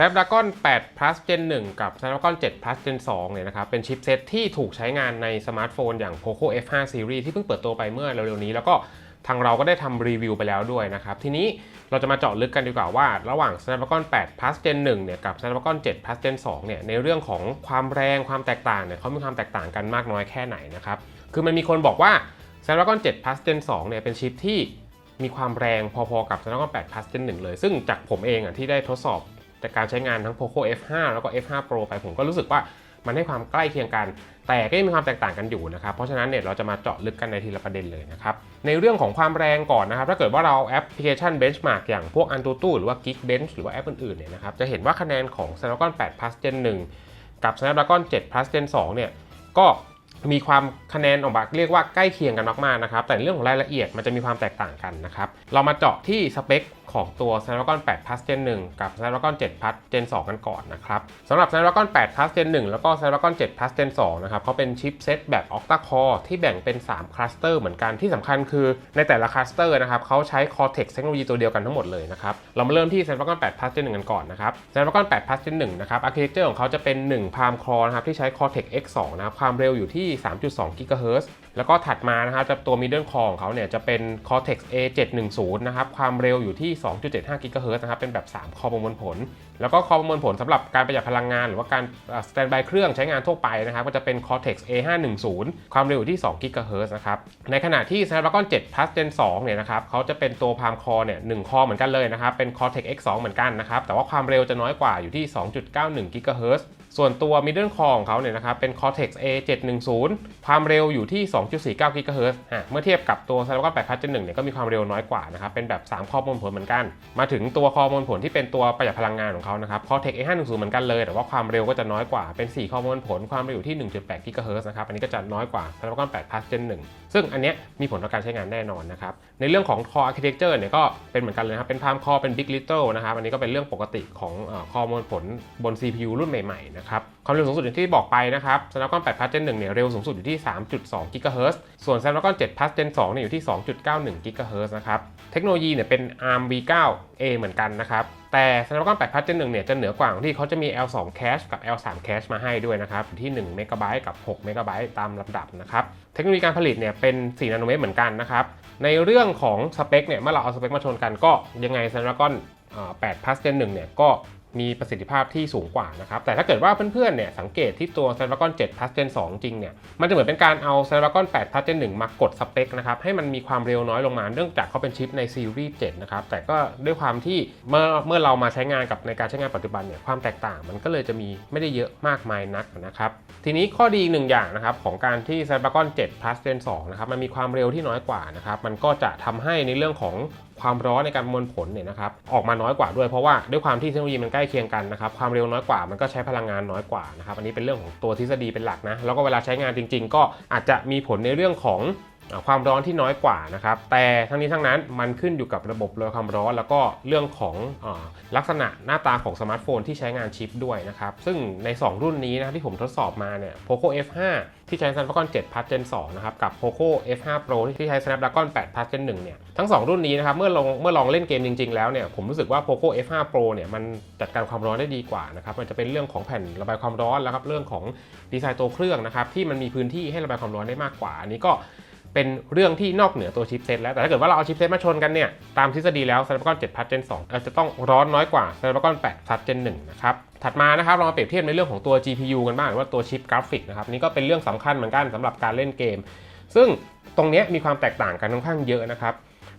Snapdragon 8 Plus Gen 1 กับ Snapdragon 7 Plus Gen 2 เนี่ยนะครับ เป็นชิปเซตที่ถูกใช้งานในสมาร์ทโฟนอย่าง Poco F5 Series ที่เพิ่งเปิดตัวไปเมื่อเร็วๆนี้ แล้วก็ทางเราก็ได้ทำรีวิวไปแล้วด้วยนะครับ ทีนี้เราจะมาเจาะลึกกันดีกว่าว่า ระหว่าง Snapdragon 8 Plus Gen 1 เนี่ยกับ Snapdragon 7 Plus Gen 2 เนี่ย ในเรื่องของความแรงความแตกต่างเนี่ยเขามีความแตกต่างกันมากน้อยแค่ไหนนะครับ คือมันมีคนบอกว่า Snapdragon 7 Plus Gen 2 เนี่ยเป็นชิปที่มีความแรงพอๆกับ Snapdragon 8 Plus Gen 1 เลย ซึ่งจากผมเองอะที่ได้ทดสอบ จากการใช้งานทั้ง Poco F5 แล้วก็ F5 Pro ไปผมก็รู้สึกว่ามันให้ความใกล้เคียงกัน แต่ก็ยังมีความแตกต่างกันอยู่นะครับ เพราะฉะนั้นเนี่ยเราจะมาเจาะลึกกันในทีละประเด็นเลยนะครับ ในเรื่องของความแรงก่อนนะครับ ถ้าเกิดว่าเราแอปพลิเคชัน Benchmark อย่างพวก Antutu หรือว่า Geekbench หรือว่าแอปอื่นๆเนี่ยนะครับ จะเห็นว่าคะแนนของ Snapdragon 8 Plus Gen 1 กับ Snapdragon 7 Plus Gen 2 เนี่ย ก็มีความคะแนนออกมาเรียกว่าใกล้เคียงกันมากๆนะครับ แต่เรื่องของรายละเอียดมันจะมีความแตกต่างกันนะครับ เรามาเจาะที่สเปค ของตัว Snapdragon 8 Plus Gen 1 กับ Snapdragon 7 Plus Gen 2 กันก่อนนะครับสำหรับ Snapdragon 8 Plus Gen 1 แล้วก็ Snapdragon 7 Plus Gen 2 นะครับเขาเป็นชิปเซตแบบ Octa Core ที่แบ่งเป็น 3 คลัสเตอร์เหมือนกันที่สำคัญคือในแต่ละคลัสเตอร์นะครับเขาใช้ Cortex เทคโนโลยีตัวเดียวกันทั้งหมดเลยนะครับเรามาเริ่มที่ Snapdragon 8 Plus Gen 1 กันก่อนนะครับ Snapdragon 8 Plus Gen 1 นะครับ Architecture ของเขาจะเป็น 1 Palm Core นะครับที่ใช้ Cortex X2 นะครับความเร็วอยู่ที่ 3.2 GHz แล้วก็ถัดมานะครับจะตัว middle core ของเขาเนี่ยจะเป็น Cortex A710 นะครับความเร็วอยู่ที่2.75 GHz นะครับ เป็นแบบ 3 คอประมวลผล แล้วก็คอประมวลผลสำหรับการประหยัดพลังงาน หรือว่าการสแตนบายเครื่องใช้งานทั่วไปนะครับ ก็จะเป็น Cortex A510 ความเร็วอยู่ที่2 GHz นะครับ ในขณะที่ Snapdragon 7 Plus Gen 2เนี่ยนะครับเขาจะเป็นตัว Palm Core เนี่ย1คอเหมือนกันเลยนะครับ เป็น Cortex X2 เหมือนกันนะครับ แต่ว่าความเร็วจะน้อยกว่าอยู่ที่ 2.91 GHz ส่วนตัว middle core ของเขาเนี่ยนะครับเป็น Cortex A710 ความเร็วอยู่ที่ 2.49 GHz อะเมื่อเทียบกับตัว Snapdragon 8 Plus Gen 1เนี่ยก็มีความเร็วน้อยกว่านะครับเป็นแบบ 3 คอมวลผลเหมือนกัน มาถึงตัวคอมวลผลที่เป็นตัวประหยัดพลังงานของเขานะครับ Cortex A510 เหมือนกันเลย แต่ว่าความเร็วก็จะน้อยกว่าเป็น 4 คอมวลผล ความเร็วอยู่ที่ 1.8 GHz นะครับอันนี้ก็จะน้อยกว่า Snapdragon 8 Plus Gen 1ซึ่งอันเนี้ยมีผลต่อการใช้งานแน่นอนนะครับในเรื่องของ Core Architecture เนี่ยก็เป็นเหมือนกันเลยครับเป็น Palm Core เป็น Big Little นะครับอันนี้ก็เป็นเรื่องปกติของคอประมวลผลบน CPU รุ่นใหม่ๆนะครับความเร็วสูงสุดอย่างที่บอกไปนะครับ Snapdragon 8 Plus Gen 1เนี่ยเร็วสูงสุดอยู่ที่ 3.2 GHz ส่วน Snapdragon 7 Plus Gen 2เนี่ยอยู่ที่ 2.91 GHz นะครับเทคโนโลยีเนี่ยเป็น ARM V9A เหมือนกันนะครับแต่ Snapdragon 8 Plus Gen 1เนี่ยจะเหนือกว่าที่เขาจะมี L2 Cache กับ L3 Cache มาให้ด้วยนะครับที่1 MB กับ6 MB ตามลำดับนะครับเทคโนโลยีการผลิตเนี่ยเป็น4นาโนเมตรเหมือนกันนะครับในเรื่องของสเปคเนี่ยเมื่อเราเอาสเปคมาชนกันก็ยังไง Snapdragon 8 Plus Gen 1เนี่ยก็ มีประสิทธิภาพที่สูงกว่านะครับ แต่ถ้าเกิดว่าเพื่อนๆเนี่ยสังเกตที่ตัว Snapdragon 7 Plus Gen 2 จริงเนี่ย มันจะเหมือนเป็นการเอา Snapdragon 8 Plus Gen 1 มากดสเปคนะครับ ให้มันมีความเร็วน้อยลงมา เนื่องจากเขาเป็นชิปในซีรีส์7นะครับ แต่ก็ด้วยความที่เมื่อเมื่อเรามาใช้งานกับในการใช้งานปัจจุบันเนี่ยความแตกต่างมันก็เลยจะมีไม่ได้เยอะมากมายนักนะครับ ทีนี้ข้อดีหนึ่งอย่างนะครับของการที่ Snapdragon 7 Plus Gen 2 นะครับมันมีความเร็วที่น้อยกว่านะครับมันก็จะทำให้ในเรื่องของ ความร้อนในการประมวลผลเนี่ยนะครับออกมาน้อยกว่าด้วยเพราะว่าด้วยความที่เทคโนโลยีมันใกล้เคียงกันนะครับความเร็วน้อยกว่ามันก็ใช้พลังงานน้อยกว่านะครับอันนี้เป็นเรื่องของตัวทฤษฎีเป็นหลักนะแล้วก็เวลาใช้งานจริง ๆ ก็อาจจะมีผลในเรื่องของ ความร้อนที่น้อยกว่านะครับ แต่ทั้งนี้ทั้งนั้นมันขึ้นอยู่กับระบบระบายความร้อน แล้วก็เรื่องของอลักษณะหน้าตาของสมาร์ทโฟนที่ใช้งานชิปด้วยนะครับ ซึ่งใน 2 รุ่นนี้นะที่ผมทดสอบมาเนี่ย Poco F5 ที่ใช้ Snapdragon 7 Plus Gen 2นะครับ กับ Poco F5 Pro ที่ใช้ Snapdragon 8 Plus Gen 1เนี่ย ทั้ง 2 รุ่นนี้นะครับ เมื่อลองเมื่อลองเล่นเกมจริง ๆ แล้วเนี่ย ผมรู้สึกว่า Poco F5 Pro เนี่ย มันจัดการความร้อนได้ดีกว่านะครับ มันจะเป็นเรื่องของแผ่นระบายความร้อนแล้วครับ เรื่องของดีไซน์ตัวเครื่องนะครับ ที่มันมีพื้นที่ให้ระบายความร้อนได้มากกว่า อันนี้ก็ เป็นเรื่องที่นอกเหนือตัวชิปเซตแล้ว แต่ถ้าเกิดว่าเราเอาชิปเซตมาชนกันเนี่ย ตามทฤษฎีแล้ว Snapdragon 7 Plus Gen 2อาจะต้องร้อนน้อยกว่า Snapdragon 8 Plus Gen 1นะครับ ถัดมานะครับเรามาเปรียบเทียบในเรื่องของตัว GPU กันบ้างหรือว่าตัวชิปกราฟิกนะครับนี่ก็เป็นเรื่องสำคัญเหมือนกันสำหรับการเล่นเกม ซึ่งตรงนี้มีความแตกต่างกันค่อนข้างเยอะนะครับ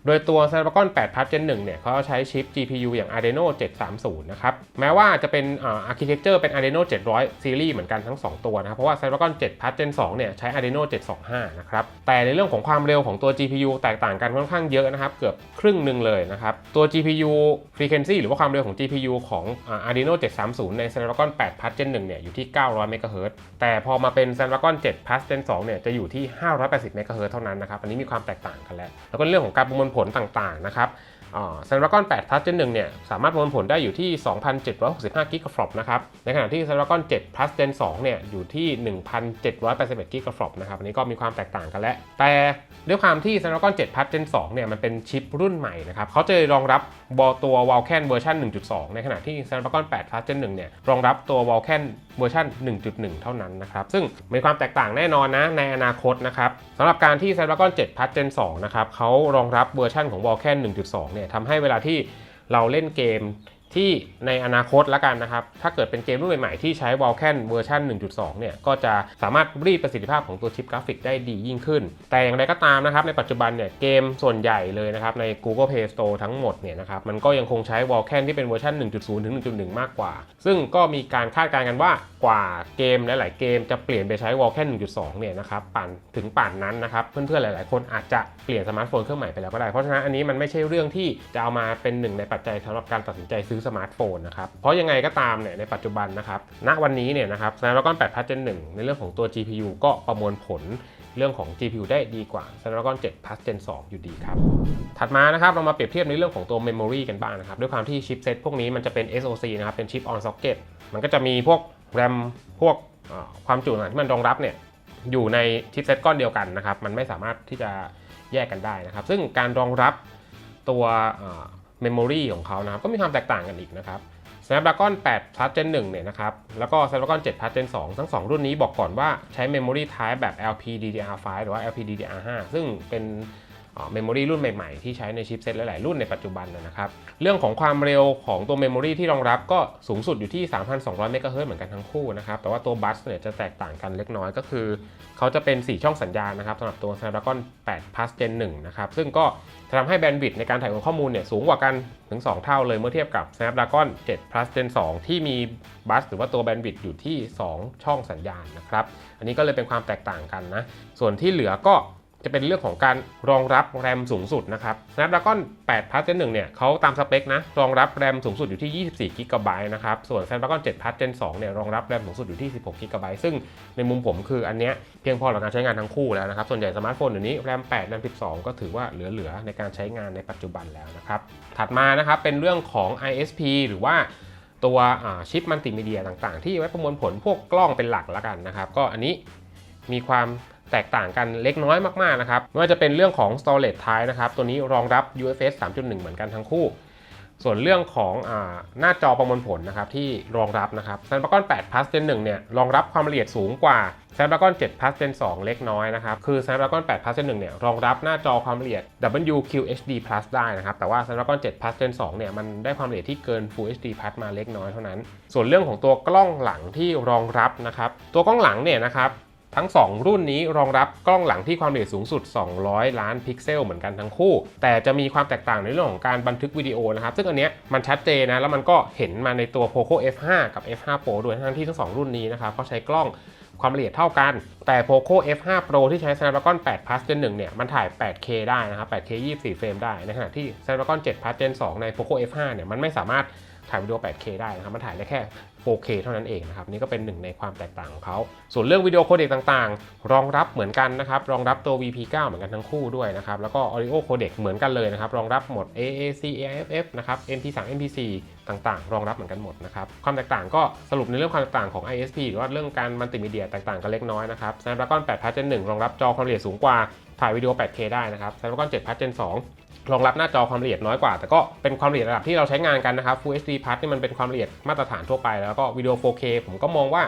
โดยตัว Snapdragon 8 Plus Gen 1เนี่ยเขาใช้ชิป GPU อย่าง Adreno 730 นะครับ แม้ว่าจะเป็นอ่า architecture เป็น Adreno 700 series เหมือนกันทั้ง 2 ตัวนะครับ เพราะว่า Snapdragon 7 Plus Gen 2เนี่ยใช้ Adreno 725 นะครับ แต่ในเรื่องของความเร็วของตัว GPU แตกต่างกันค่อนข้างเยอะนะครับ เกือบครึ่งหนึ่งเลยนะครับ ตัว GPU frequency หรือว่าความเร็วของ GPU ของอ่า Adreno 730 ใน Snapdragon 8 Plus Gen 1เนี่ยอยู่ที่ 900 MHz แต่พอมาเป็น Snapdragon 7 Plus Gen 2เนี่ยจะอยู่ที่ 580 MHz เท่านั้นนะครับ อันนี้มีความแตกต่างกันแล้ว แล้วก็เรื่องของการประมวลผลต่างๆนะครับอ่า Snapdragon 8 Plus Gen 1เนี่ยสามารถประมวลผลได้อยู่ที่ 2,765 GHz นะครับ ในขณะที่ Snapdragon 7 Plus Gen 2เนี่ยอยู่ที่ 1,781 GHz นะครับ อันนี้ก็มีความแตกต่างกันแล้ว แต่ด้วยความที่ Snapdragon 7 Plus Gen 2เนี่ยมันเป็นชิปรุ่นใหม่นะครับเขาจะรองรับบตัว Vulkan เวอร์ชัน1.2 ในขณะที่ Snapdragon 8 Plus Gen 1เนี่ยรองรับตัว Vulkan เวอร์ชัน1.1 เท่านั้นนะครับ ซึ่งมีความแตกต่างแน่นอนนะในอนาคตนะครับสำหรับการที่ Snapdragon 7 Plus Gen 2 นะครับเขารองรับเวอร์ชันของ Vulkan 1.2 เนี่ยทำให้เวลาที่เราเล่นเกม ที่ในอนาคตละกันนะครับ ถ้าเกิดเป็นเกมรุ่นใหม่ๆ ที่ใช้ Vulkan เวอร์ชัน1.2 เนี่ย ก็จะสามารถรีดประสิทธิภาพของตัวชิปกราฟิกได้ดียิ่งขึ้น แต่อย่างไรก็ตามนะครับ ในปัจจุบันเนี่ยเกมส่วนใหญ่เลยนะครับ ใน Google Play Store ทั้งหมดเนี่ยนะครับ มันก็ยังคงใช้ Vulkan ที่เป็นเวอร์ชัน1.0 ถึง 1.1 มากกว่า ซึ่งก็มีการคาดการณ์กันว่ากว่าเกมหลายๆเกมจะเปลี่ยนไปใช้ Vulkan 1.2 เนี่ยนะครับป่านถึงป่านนั้นนะครับเพื่อนๆหลายๆ คนอาจจะเปลี่ยนสมาร์ทโฟนเครื่องใหม่ไปแล้วก็ได้เพราะฉะนั้นอันนี้มันไม่ใช่เรื่องที่จะเอามาเป็นหนึ่งในปัจจัยสำหรับการตัดสินใจซื้อสมาร์ทโฟนนะครับ เพราะยังไงก็ตามเนี่ยในปัจจุบันนะครับ ณ วันนี้เนี่ยนะครับ Snapdragon 8 Plus Gen 1 ในเรื่องของตัว GPU ก็ประมวลผลเรื่องของ GPU ได้ดีกว่า Snapdragon 7 Plus Gen 2 อยู่ดีครับ ถัดมานะครับเรามาเปรียบเทียบในเรื่องของตัว Memory กันบ้างนะครับ ด้วยความที่ชิปเซตพวกนี้มันจะเป็น SoC นะครับ เป็นชิป on socket มันก็จะมีพวก RAM พวกความจุต่างที่มันรองรับเนี่ยอยู่ในชิปเซตก้อนเดียวกันนะครับ มันไม่สามารถที่จะแยกกันได้นะครับ ซึ่งการรองรับตัว เมมโมรีของเขานะครับ ก็มีความแตกต่างกันอีกนะครับ Snapdragon 8 Plus Gen 1 เนี่ยนะครับ แล้วก็ Snapdragon 7 Plus Gen 2 ทั้ง 2 รุ่นนี้บอกก่อนว่าใช้ Memory Type แบบ LPDDR5 หรือว่า LPDDR5 ซึ่งเป็น เมมโมรีรุ่นใหม่ๆ ที่ใช้ในชิปเซตหลายๆรุ่นในปัจจุบันนะครับ เรื่องของความเร็วของตัวเมมโมรีที่รองรับก็สูงสุดอยู่ที่ 3,200 เมกะเฮิรตซ์เหมือนกันทั้งคู่นะครับ แต่ว่าตัวบัสเนี่ยจะแตกต่างกันเล็กน้อยก็คือ เขาจะเป็น 4 ช่องสัญญาณนะครับสำหรับตัว Snapdragon 8 Plus Gen 1 นะครับ ซึ่งก็จะทำให้แบนด์วิดต์ในการถ่ายโอนข้อมูลเนี่ยสูงกว่ากันถึง 2 เท่าเลยเมื่อเทียบกับ Snapdragon 7 Plus Gen 2 ที่มีบัสหรือว่าตัวแบนด์วิดต์อยู่ที่ 2 ช่องสัญญาณนะครับ อันนี้ก็เลยเป็นความแตกต่างกันนะ ส่วนที่เหลือก็ จะเป็นเรื่องของการรองรับแรมสูงสุดนะครับ Snapdragon 8 Plus Gen 1เนี่ยเขาตามสเปคนะ รองรับแรมสูงสุดอยู่ที่ 24 GB นะครับ ส่วน Snapdragon 7 Plus Gen 2เนี่ยรองรับแรมสูงสุดอยู่ที่ 16 GB ซึ่งในมุมผมคืออันเนี้ยเพียงพอต่อการใช้งานทั้งคู่แล้วนะครับ ส่วนใหญ่สมาร์ทโฟนเดี๋ยวนี้แรม 8 แรม 12 ก็ถือว่าเหลือๆในการใช้งานในปัจจุบันแล้วนะครับ ถัดมานะครับเป็นเรื่องของ ISP หรือว่าตัวชิปมัลติมีเดียต่างๆ ที่ไว้ประมวลผลพวกกล้องเป็นหลักแล้วกันนะครับ ก็อันนี้มีความ แตกต่างกันเล็กน้อยมากๆนะครับไม่ว่าจะเป็นเรื่องของ storage type นะครับตัวนี้รองรับ UFS 3.1 เหมือนกันทั้งคู่ ส่วนเรื่องของอหน้าจอประมวลผลนะครับที่รองรับนะครับ Snapdragon 8 Plus Gen 1เนี่ยรองรับความละเอียดสูงกว่า Snapdragon 7 Plus Gen 2 เล็กน้อยนะครับคือ Snapdragon 8 Plus Gen 1เนี่ยรองรับหน้าจอความละเอียด WQHD Plus ได้นะครับแต่ว่า Snapdragon 7 Plus Gen 2เนี่ยมันได้ความละเอียดที่เกิน Full HD Plus มาเล็กน้อยเท่านั้น ส่วนเรื่องของตัวกล้องหลังที่รองรับนะครับตัวกล้องหลังเนี่ยนะครับ ทั้ง 2 รุ่นนี้รองรับกล้องหลังที่ความละเอียดสูงสุด 200 ล้านพิกเซลเหมือนกันทั้งคู่ แต่จะมีความแตกต่างในเรื่องของการบันทึกวิดีโอนะครับ ซึ่งอันเนี้ยมันชัดเจนนะ แล้วมันก็เห็นมาในตัว Poco F5 กับ F5 Pro ด้วยทั้งที่ทั้ง 2 รุ่นนี้นะครับเขาใช้กล้องความละเอียดเท่ากัน แต่ Poco F5 Pro ที่ใช้ Snapdragon 8 Plus Gen 1 เนี่ยมันถ่าย 8K ได้นะครับ 8K 24 เฟรมได้ ในขณะที่ Snapdragon 7 Plus Gen 2 ใน Poco F5 เนี่ยมันไม่สามารถถ่ายวิดีโอ 8K ได้นะครับ มันถ่ายได้แค่ 4K เท่านั้นเองนะครับนี่ก็เป็นหนึ่งในความแตกต่างของเขา ส่วนเรื่องวิดีโอโคเดกต่างๆ รองรับเหมือนกันนะครับรองรับตัว VP9 เหมือนกันทั้งคู่ด้วยนะครับแล้วก็ Audio Codec เหมือนกันเลยนะครับรองรับหมด AAC AIFF นะครับ MP3 MP4 ต่างๆ รองรับเหมือนกันหมดนะครับความแตกต่างก็สรุปในเรื่องความแตกต่างของ ISP หรือว่าเรื่องการมัลติมีเดียแตกต่างกันเล็กน้อยนะครับ Snapdragon 8 Plus Gen 1รองรับจอความละเอียดสูงกว่าถ่ายวิดีโอ 8K ได้นะครับ Snapdragon 7 Plus Gen 2 รองรับหน้าจอความละเอียดน้อยกว่า แต่ก็เป็นความละเอียดระดับที่เราใช้งานกันนะครับ Full HD Plus นี่มันเป็นความละเอียดมาตรฐานทั่วไป แล้วก็วิดีโอ 4K ผมก็มองว่า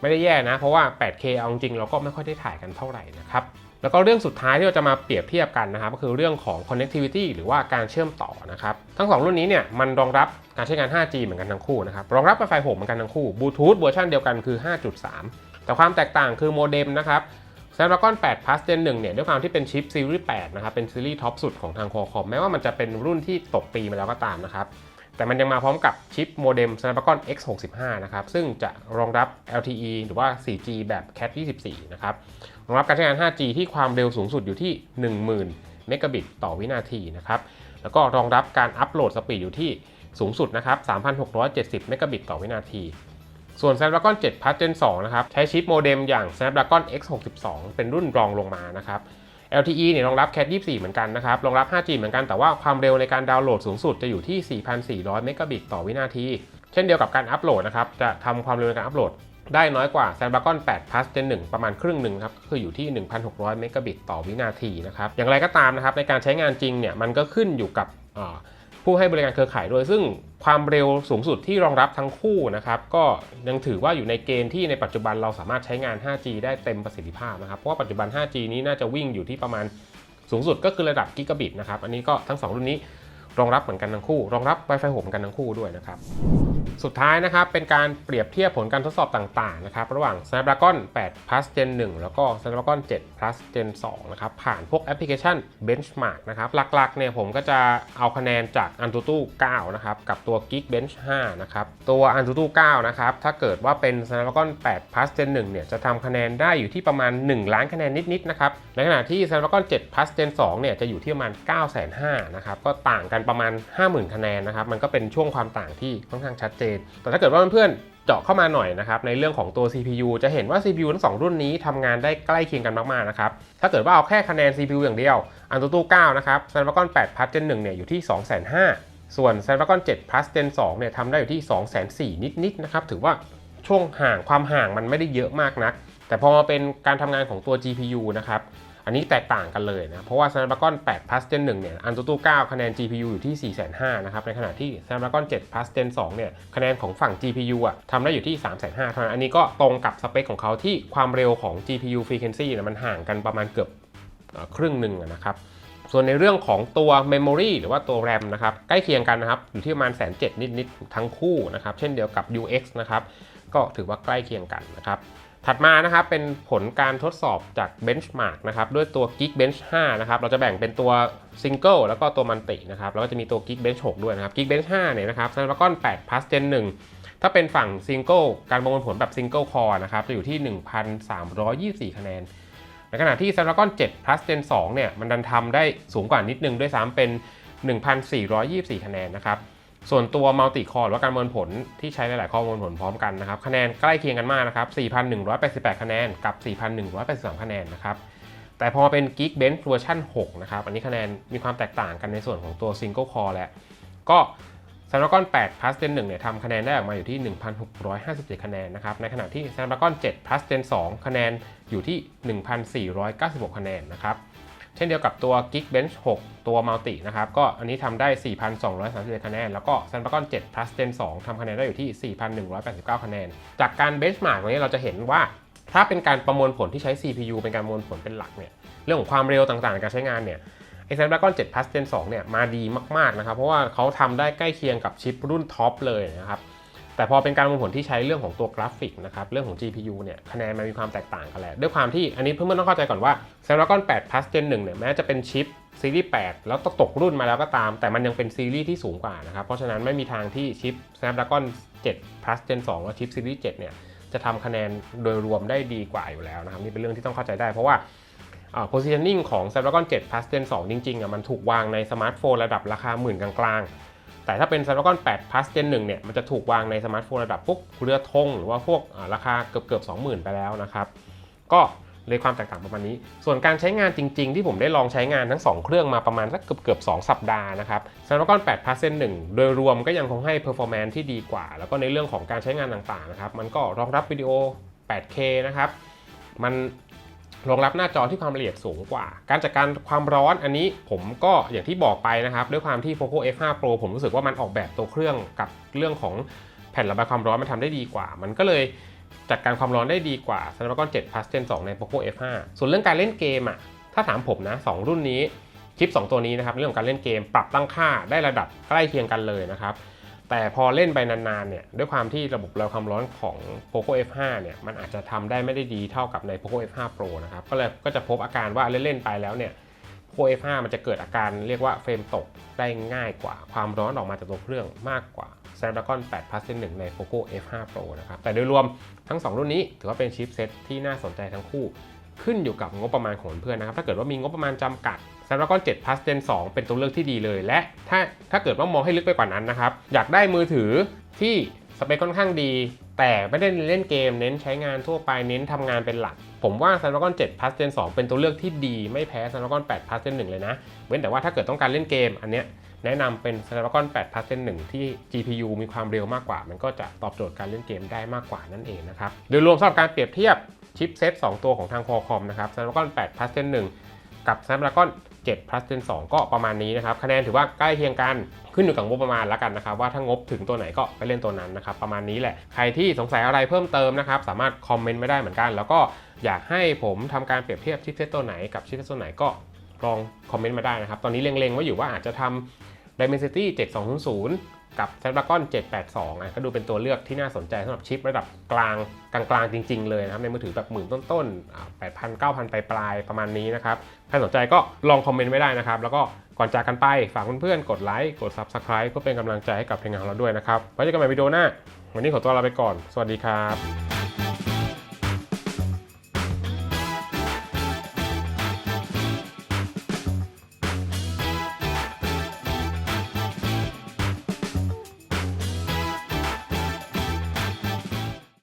ไม่ได้แย่นะ เพราะว่า 8K เอาจริงเราก็ไม่ค่อยได้ถ่ายกันเท่าไหร่นะครับ แล้วก็เรื่องสุดท้ายที่เราจะมาเปรียบเทียบกันนะครับ ก็คือเรื่องของ connectivity หรือว่าการเชื่อมต่อนะครับ ทั้ง 2 รุ่นนี้เนี่ยมันรองรับการใช้งาน 5G เหมือนกันทั้งคู่นะครับ รองรับ Wi-Fi 6เหมือนกันทั้งคู่ Bluetooth เวอร์ชันเดียวกันคือ 5.3 แต่ความแตกต่างคือโมเด็มนะครับ Snapdragon 8 Plus Gen 1เนี่ยด้วยความที่เป็นชิปซีรีส์8นะครับเป็นซีรีส์ท็อปสุดของทาง Qualcomm แม้ว่ามันจะเป็นรุ่นที่ตกปีมาแล้วก็ตามนะครับแต่มันยังมาพร้อมกับชิปโมเด็ม Snapdragon X65 นะครับ ซึ่งจะรองรับ LTE หรือว่า 4G แบบ Cat 24 นะครับ รองรับการใช้งาน 5G ที่ความเร็วสูงสุดอยู่ที่ 10,000 เมกะบิตต่อวินาทีนะครับ แล้วก็รองรับการอัปโหลดสปีดอยู่ที่สูงสุดนะครับ 3,670 เมกะบิตต่อวินาที ส่วน Snapdragon 7 Plus Gen 2 นะครับ ใช้ชิปโมเด็มอย่าง Snapdragon X62 เป็นรุ่นรองลงมานะครับ LTE เนี่ยรองรับ Cat 24 เหมือนกันนะครับ รองรับ 5G เหมือนกัน แต่ว่าความเร็วในการดาวน์โหลดสูงสุดจะอยู่ที่ 4,400 เมกะบิตต่อวินาที เช่นเดียวกับการอัปโหลดนะครับ จะทำความเร็วในการอัปโหลดได้น้อยกว่า Snapdragon 8 Plus Gen 1 ประมาณครึ่งหนึ่งครับ ก็คืออยู่ที่ 1,600 เมกะบิตต่อวินาทีนะครับ อย่างไรก็ตามนะครับ ในการใช้งานจริงเนี่ย มันก็ขึ้นอยู่กับ ผู้ให้บริการเครือข่ายด้วย ซึ่งความเร็วสูงสุดที่รองรับทั้งคู่นะครับก็ยังถือว่าอยู่ในเกณฑ์ที่ในปัจจุบันเราสามารถใช้งาน 5G ได้เต็มประสิทธิภาพนะครับเพราะว่าปัจจุบัน 5G นี้น่าจะวิ่งอยู่ที่ประมาณสูงสุดก็คือระดับกิกะบิตนะครับอันนี้ก็ทั้ง 2 รุ่นนี้ รองรับเหมือนกันทั้งคู่ รองรับ Wi-Fi 6เหมือนกันทั้งคู่ด้วยนะครับสุดท้ายนะครับเป็นการเปรียบเทียบผลการทดสอบต่างๆนะครับระหว่าง Snapdragon 8 Plus Gen 1 แล้วก็ Snapdragon 7 Plus Gen 2นะครับผ่านพวกแอปพลิเคชัน Benchmark นะครับหลักๆเนี่ยผมก็จะเอาคะแนนจาก Antutu 9นะครับกับตัว Geekbench 5นะครับตัว Antutu 9นะครับถ้าเกิดว่าเป็น Snapdragon 8 Plus Gen 1เนี่ยจะทำคะแนนได้อยู่ที่ประมาณ 1 ล้านคะแนนนิดๆนะครับในขณะที่ Snapdragon 7 Plus Gen 2เนี่ยจะอยู่ที่ประมาณ 9 5 0 0 0นะครับก็ต่างกันประมาณ 50,000 คะแนนนะครับ มันก็เป็นช่วงความต่างที่ค่อนข้างชัดเจน แต่ถ้าเกิดว่าเพื่อนๆเจาะเข้ามาหน่อยนะครับในเรื่องของตัว CPU จะเห็นว่า CPU ทั้งสองรุ่นนี้ทำงานได้ใกล้เคียงกันมากๆนะครับ ถ้าเกิดว่าเอาแค่คะแนน CPU อย่างเดียว Antutu 9นะครับ Snapdragon 8 Plus Gen 1เนี่ยอยู่ที่2,500,000 ส่วน Snapdragon 7 Plus Gen 2เนี่ยทำได้อยู่ที่2,400,000 นิดๆนะครับ ถือว่าช่วงห่างความห่างมันไม่ได้เยอะมากนัก แต่พอมาเป็นการทำงานของตัว GPU นะครับ อันนี้แตกต่างกันเลยนะ เพราะว่า Snapdragon 8 Plus Gen 1 เนี่ย Antutu 9คะแนน GPU อยู่ที่ 4,500,000นะครับ ในขณะที่ Snapdragon 7 Plus Gen 2 เนี่ย คะแนนของฝั่ง GPU อะทำได้อยู่ที่ 3,500,000เท่านั้น อันนี้ก็ตรงกับสเปคของเขาที่ความเร็วของ GPU frequency เนี่ยมันห่างกันประมาณเกือบครึ่งหนึ่งนะครับส่วนในเรื่องของตัว Memory หรือว่าตัว RAM นะครับ ใกล้เคียงกันนะครับ อยู่ที่ประมาณแสนเนิดๆ ทั้งคู่นะครับ เช่นเดียวกับ UX นะครับ ก็ถือว่าใกล้เคียงกันนะครับ ถัดมานะครับเป็นผลการทดสอบจาก Benchmark นะครับด้วยตัว Geekbench 5 นะครับเราจะแบ่งเป็นตัว Single แล้วก็ตัวมันตินะครับแล้วก็จะมีตัว Geekbench 6 ด้วยนะครับ Geekbench 5 เนี่ยนะครับ Snapdragon 8 Plus Gen 1 ถ้าเป็นฝั่ง Single การประมวลผลแบบ Single Core นะครับจะอยู่ที่ 1,324 คะแนน ในขณะที่ Snapdragon 7 Plus Gen 2 เนี่ยมันดันทำได้สูงกว่านิดนึงด้วยซ้ำเป็น 1,424 คะแนนนะครับ ส่วนตัว Multi Core หรือว่าการประมวลผลที่ใช้หลาย ๆ ข้อมวลผลพร้อมกันนะครับ คะแนนใกล้เคียงกันมากนะครับ 4,188 คะแนนกับ 4,183 คะแนนนะครับ แต่พอเป็น Geekbench เวอร์ชัน6นะครับ อันนี้คะแนนมีความแตกต่างกันในส่วนของตัว Single Core แหละ ก็ Snapdragon 8 Plus Gen 1เนี่ยทำคะแนนได้ออกมาอยู่ที่ 1,657 คะแนนนะครับ ในขณะที่ Snapdragon 7 Plus Gen 2 คะแนนอยู่ที่ 1,496 คะแนนนะครับ เช่นเดียวกับตัว Geekbench 6 ตัว Multi นะครับ ก็อันนี้ทำได้ 4,231 คะแนน แล้วก็ Snapdragon 7 Plus Gen 2ทำคะแนนได้อยู่ที่ 4,189 คะแนน จากการ benchmark ตรงนี้เราจะเห็นว่า ถ้าเป็นการประมวลผลที่ใช้ CPU เป็นการประมวลผลเป็นหลักเนี่ย เรื่องของความเร็วต่างๆในการใช้งานเนี่ยไอ้ Snapdragon 7 Plus Gen 2 เนี่ยมาดีมากๆนะครับ เพราะว่าเขาทำได้ใกล้เคียงกับชิปรุ่นท็อปเลยนะครับ แต่พอเป็นการประมวลผลที่ใช้เรื่องของตัวกราฟิกนะครับเรื่องของ GPU เนี่ยคะแนนมันมีความแตกต่างกันแหละด้วยความที่อันนี้เพื่อนๆต้องเข้าใจก่อนว่า Snapdragon 8 Plus Gen 1เนี่ยแม้จะเป็นชิปซีรีส์ 8 แล้วตกรุ่นมาแล้วก็ตาม แต่มันยังเป็นซีรีส์ที่สูงกว่านะครับ เพราะฉะนั้นไม่มีทางที่ชิป Snapdragon 7 Plus Gen 2 และชิปซีรีส์ 7 เนี่ย จะทำคะแนนโดยรวมได้ดีกว่าอยู่แล้วนะครับ นี่เป็นเรื่องที่ต้องเข้าใจได้ เพราะว่า positioning ของ Snapdragon 7 Plus Gen 2 จริงๆอะมันถูกวางในสมาร์ทโฟนระดับราคาหมื่นกลางๆ แต่ถ้าเป็น Snapdragon 8 Plus Gen 1เนี่ยมันจะถูกวางในสมาร์ทโฟนระดับพวกเรือธงหรือว่าพวกราคาเกือบเกือบ20,000 ไปแล้วนะครับก็เลยความแตกต่างประมาณนี้ ส่วนการใช้งานจริง ๆ ที่ผมได้ลองใช้งานทั้ง 2 เครื่องมาประมาณสักเกือบเกือบ2สัปดาห์นะครับ Snapdragon 8 Plus Gen 1โดยรวมก็ยังคงให้ performance ที่ดีกว่า แล้วก็ในเรื่องของการใช้งานต่างๆนะครับ มันก็รองรับวิดีโอ 8K นะครับ มัน รองรับหน้าจอที่ความละเอียดสูงกว่า การจัดการความร้อนอันนี้ผมก็อย่างที่บอกไปนะครับ ด้วยความที่ Poco F5 Pro ผมรู้สึกว่ามันออกแบบตัวเครื่องกับเรื่องของแผ่นระบายความร้อนมันทำได้ดีกว่า มันก็เลยจัดการความร้อนได้ดีกว่า Snapdragon 7 Plus Gen 2 ใน Poco F5 ส่วนเรื่องการเล่นเกมอะถ้าถามผมนะ 2 รุ่นนี้ ชิป 2 ตัวนี้นะครับเรื่องของการเล่นเกมปรับตั้งค่าได้ระดับใกล้เคียงกันเลยนะครับ แต่พอเล่นไปนานๆเนี่ยด้วยความที่ระบบระบายความร้อนของ Poco F5 เนี่ยมันอาจจะทำได้ไม่ได้ดีเท่ากับใน Poco F5 Pro นะครับก็เลยก็จะพบอาการว่าเล่นๆไปแล้วเนี่ย Poco F5 มันจะเกิดอาการเรียกว่าเฟรมตกได้ง่ายกว่า ความร้อนออกมาจากตัวเครื่องมากกว่า Snapdragon 8 Plus Gen 1ใน Poco F5 Pro นะครับแต่โดยรวมทั้ง 2 รุ่นนี้ถือว่าเป็นชิปเซ็ตที่น่าสนใจทั้งคู่ ขึ้นอยู่กับงบประมาณของเพื่อนนะครับ ถ้าเกิดว่ามีงบประมาณจำกัด Snapdragon 7 Plus Gen 2 เป็นตัวเลือกที่ดีเลย และถ้าถ้าเกิดว่ามองให้ลึกไปกว่านั้นนะครับ อยากได้มือถือที่สเปคค่อนข้างดี แต่ไม่ได้เล่นเกมเน้นใช้งานทั่วไปเน้นทำงานเป็นหลักผผมว่า Snapdragon 7 Plus Gen 2 เป็นตัวเลือกที่ดี ไม่แพ้ Snapdragon 8 Plus Gen 1 เลยนะ เว้นแต่ว่าถ้าเกิดต้องการเล่นเกม อันเนี้ยแนะนำเป็น Snapdragon 8 Plus Gen 1 ที่ GPU มีความเร็วมากกว่า มันก็จะตอบโจทย์การเล่นเกมได้มากกว่านั่นเองนะครับ โดยรวมสำหรับการเปรียบเทียบ ชิปเซต2 ตัวของทาง Qualcomm นะครับ Snapdragon 8 Plus Gen 1 กับ Snapdragon 7 Plus Gen 2 ก็ประมาณนี้นะครับ คะแนนถือว่าใกล้เคียงกัน ขึ้นอยู่กับงบประมาณแล้วกันนะครับ ว่าถ้างบถึงตัวไหนก็ไปเล่นตัวนั้นนะครับ ประมาณนี้แหละ ใครที่สงสัยอะไรเพิ่มเติมนะครับ สามารถคอมเมนต์ไม่ได้เหมือนกัน แล้วก็อยากให้ผมทำการเปรียบเทียบชิปเซตตัวไหนกับชิปเซตตัวไหนก็ลองคอมเมนต์มาได้นะครับ ตอนนี้เล็งๆไว้อยู่ว่าอาจจะทำ Dimensity 7200 กับ Snapdragon 782อะก็ดูเป็นตัวเลือกที่น่าสนใจสำหรับชิประดับกลางกลางๆจริง ๆ เลยนะครับในมือถือแบบหมื่นต้นๆ8,000 9,000 ปลายๆประมาณนี้นะครับใครสนใจก็ลองคอมเมนต์ไว้ได้นะครับ แล้วก็ก่อนจากกันไปฝากเพื่อนๆกดไลค์กด Subscribe เพื่อเป็นกำลังใจให้กับทีมงานของเราด้วยนะครับไว้เจอกันใหม่วิดีโอหน้า วันนี้ขอตัวลาไปก่อน สวัสดีครับ